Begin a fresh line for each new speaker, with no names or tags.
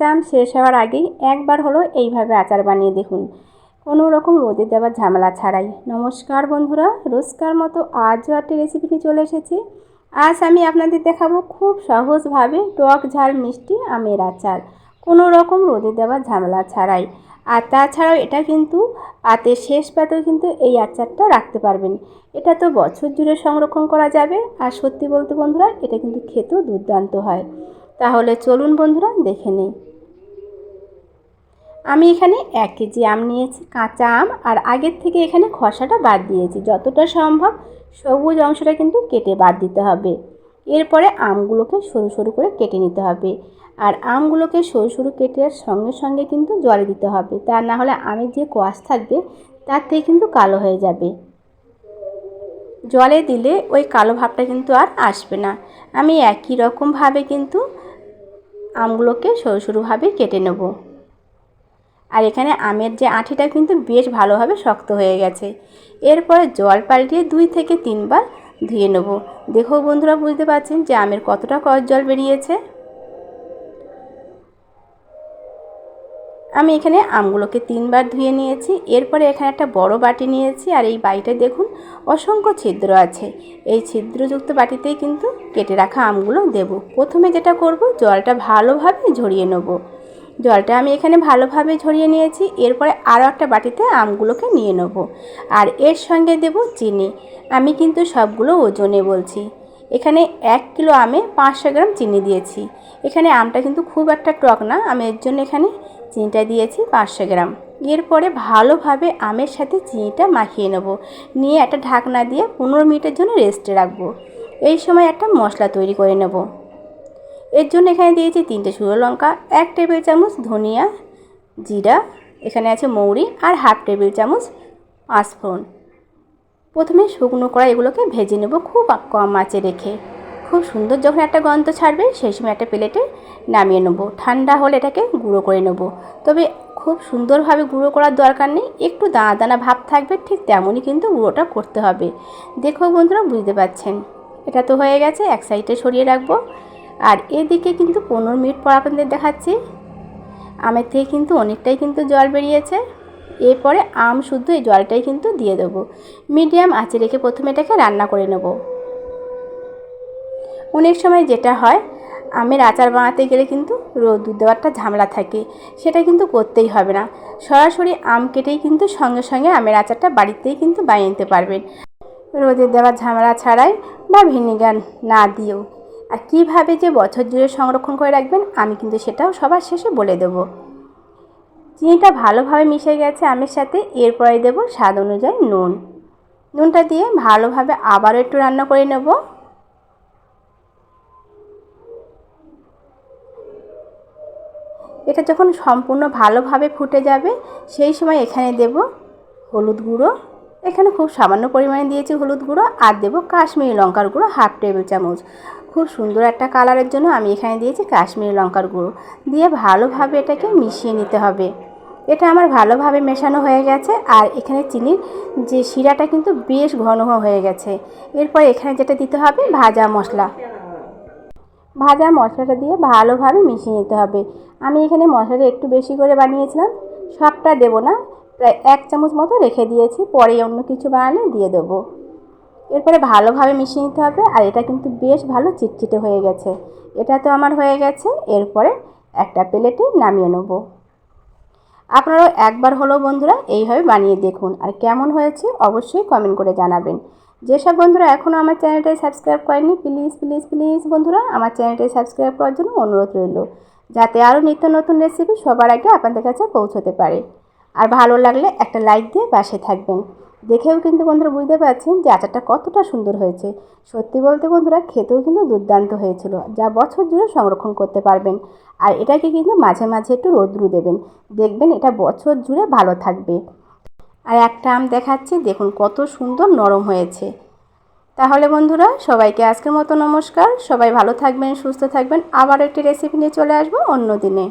কাঁচা আম শেষ হওয়ার আগেই একবার হলো এইভাবে আচার বানিয়ে দেখুন। কোনো রকম রোদে দেওয়ার ঝামেলা ছাড়াই। নমস্কার বন্ধুরা রোজকার মতো আজও একটি রেসিপি নিয়ে চলে এসেছি। আজ আমি আপনাদের দেখাবো খুব সহজভাবে টক ঝাল মিষ্টি আমের আচার। কোনো রকম রোদে দেওয়ার ঝামেলা ছাড়াই। আর তাছাড়াও এটা কিন্তু পাতের শেষ পাতেও কিন্তু এই আচারটা রাখতে পারবেন। এটা তো বছর জুড়ে সংরক্ষণ করা যাবে। আর সত্যি বলতে বন্ধুরা, এটা কিন্তু খেতেও দুর্দান্ত হয়। তাহলে চলুন বন্ধুরা, দেখে নিই। আমি এখানে এক কেজি আম নিয়েছি, কাঁচা আম, আর আগের থেকে এখানে খসাটা বাদ দিয়েছি। যতটা সম্ভব সবুজ অংশটা কিন্তু কেটে বাদ দিতে হবে। এরপরে আমগুলোকে সরু সরু করে কেটে নিতে হবে। আর আমগুলোকে সরু সরু কেটে সঙ্গে সঙ্গে কিন্তু জলে দিতে হবে। তা না হলে আমের যে কোয়াশ থাকবে, তার থেকে কিন্তু কালো হয়ে যাবে। জলে দিলে ওই কালো ভাবটা কিন্তু আর আসবে না। আমি একই রকমভাবে কিন্তু আমগুলোকে সরু সরুভাবে কেটে নেব। আর এখানে আমের যে আঁঠিটা কিন্তু বেশ ভালোভাবে শক্ত হয়ে গেছে। এরপরে জল পাল্টিয়ে দুই থেকে তিনবার ধুয়ে নেব। দেখো বন্ধুরা, বুঝতে পারছেন যে আমের কতটা কষ জল বেরিয়েছে? আমি এখানে আমগুলোকে তিনবার ধুয়ে নিয়েছি। এরপরে এখানে একটা বড় বাটি নিয়েছি আর এই বাটিটা দেখুন অসংখ্য ছিদ্র আছে। এই ছিদ্রযুক্ত বাটিতেই কিন্তু কেটে রাখা আমগুলো দেব। প্রথমে যেটা করব, জলটা ভালোভাবে ঝরিয়ে নেব। জলটা আমি এখানে ভালোভাবে ঝরিয়ে নিয়েছি। এরপরে আরও একটা বাটিতে আমগুলোকে নিয়ে নেব। আর এর সঙ্গে দেব চিনি। আমি কিন্তু সবগুলো ওজনে বলছি। এখানে এক কিলো আমে পাঁচশো গ্রাম চিনি দিয়েছি। এখানে আমটা কিন্তু খুব একটা টক না। আমি এর জন্য এখানে চিনিটা দিয়েছি পাঁচশো গ্রাম। এরপরে ভালোভাবে আমের সাথে চিনিটা মাখিয়ে নেব। নিয়ে একটা ঢাকনা দিয়ে পনেরো মিনিটের জন্য রেস্টে রাখব। এই সময় একটা মশলা তৈরি করে নেব। এর জন্য এখানে দিয়েছি তিনটে শুকনো লঙ্কা, এক টেবিল চামচ ধনিয়া জিরা, এখানে আছে মৌরি আর হাফ টেবিল চামচ পাঁচফোড়ন প্রথমে শুকনো করা এগুলোকে ভেজে নেব খুব কম আঁচে রেখে। খুব সুন্দর যখন একটা গন্ধ ছাড়বে, সেই সময় একটা প্লেটে নামিয়ে নেব। ঠান্ডা হলে এটাকে গুঁড়ো করে নেব। তবে খুব সুন্দরভাবে গুঁড়ো করার দরকার নেই, একটু দানা দানা ভাব থাকবে, ঠিক তেমনই কিন্তু গুঁড়োটা করতে হবে। দেখো বন্ধুরা, বুঝতে পারছেন? এটা তো হয়ে গেছে, এক সাইডে সরিয়ে রাখব। আর এদিকে কিন্তু পনেরো মিনিট পর আপনাদের দেখাচ্ছি। আমের থেকে কিন্তু অনেকটাই কিন্তু জল বেরিয়েছে। এরপরে আম শুদ্ধ এই জলটাই কিন্তু দিয়ে দেবো। মিডিয়াম আঁচে রেখে প্রথমে এটাকে রান্না করে নেব। অনেক সময় যেটা হয়, আমের আচার বানাতে গেলে কিন্তু রোদ দেওয়ারটা ঝামেলা থাকে। সেটা কিন্তু করতেই হবে না। সরাসরি আম কেটেই কিন্তু সঙ্গে সঙ্গে আমের আচারটা বাড়িতেই কিন্তু বানিয়ে নিতে পারবেন। রোদে দেওয়ার ঝামেলা ছাড়াই বা ভিনিগার না দিয়েও। আর কীভাবে যে বছর জুড়ে সংরক্ষণ করে রাখবেন, আমি কিন্তু সেটাও সবার শেষে বলে দেব। চিনিটা ভালোভাবে মিশে গেছে আমের সাথে, এরপরে দেব স্বাদ অনুযায়ী নুন। নুনটা দিয়ে ভালোভাবে আবারও একটু রান্না করে নেব। এটা যখন সম্পূর্ণ ভালোভাবে ফুটে যাবে, সেই সময় এখানে দেব হলুদ গুঁড়ো। এখানে খুব সামান্য পরিমাণে দিয়েছি হলুদ গুঁড়ো আর দেবো কাশ্মীরি লঙ্কার গুঁড়ো হাফ টেবিল চামচ। খুব সুন্দর একটা কালারের জন্য আমি এখানে দিয়েছি কাশ্মীরি লঙ্কার গুঁড়ো। দিয়ে ভালোভাবে এটাকে মিশিয়ে নিতে হবে। এটা আমার ভালোভাবে মেশানো হয়ে গেছে আর এখানে চিনির যে শিরাটা কিন্তু বেশ ঘন হয়ে গেছে। এরপর এখানে যেটা দিতে হবে ভাজা মশলা। ভাজা মশলাটা দিয়ে ভালোভাবে মিশিয়ে নিতে হবে। আমি এখানে মশলাটা একটু বেশি করে বানিয়েছিলাম। সবটা দেবো না প্রায় এক চামচ মতো রেখে দিয়েছি, পরে অন্য কিছু বানালে দিয়ে দেবো। এরপরে ভালোভাবে মিশিয়ে নিতে হবে, আর এটা কিন্তু বেশ ভালো চিটচিটে হয়ে গেছে। এটা তো আমার হয়ে গেছে, এরপরে একটা প্লেটে নামিয়ে নেব। আপনারাও একবার হলো বন্ধুরা এইভাবে বানিয়ে দেখুন, আর কেমন হয়েছে অবশ্যই কমেন্ট করে জানাবেন। যেসব বন্ধুরা এখনও আমার চ্যানেলটাই সাবস্ক্রাইব করেনি প্লিজ প্লিজ প্লিজ বন্ধুরা আমার চ্যানেলটাই সাবস্ক্রাইব করার জন্য অনুরোধ রইল, যাতে আরও নিত্য নতুন রেসিপি সবার আগে আপনাদের কাছে পৌঁছতে পারে। আর ভালো লাগলে একটা লাইক দিয়ে পাশে থাকবেন। দেখেও কিন্তু বন্ধুরা বুঝতে পারছেন যে আচারটা কতটা সুন্দর হয়েছে। সত্যি বলতে বন্ধুরা খেতেও কিন্তু দুর্দান্ত হয়েছিল, যা বছর জুড়ে সংরক্ষণ করতে পারবেন। আর এটাকে কিন্তু মাঝে মাঝে একটু রোদ্রু দেবেন, দেখবেন এটা বছর জুড়ে ভালো থাকবে। আর একটা আম দেখাচ্ছি, দেখুন কত সুন্দর নরম হয়েছে। তাহলে বন্ধুরা সবাইকে আজকের মতো নমস্কার, সবাই ভালো থাকবেন, সুস্থ থাকবেন, আবার একটি রেসিপি নিয়ে চলে আসব অন্য দিনে।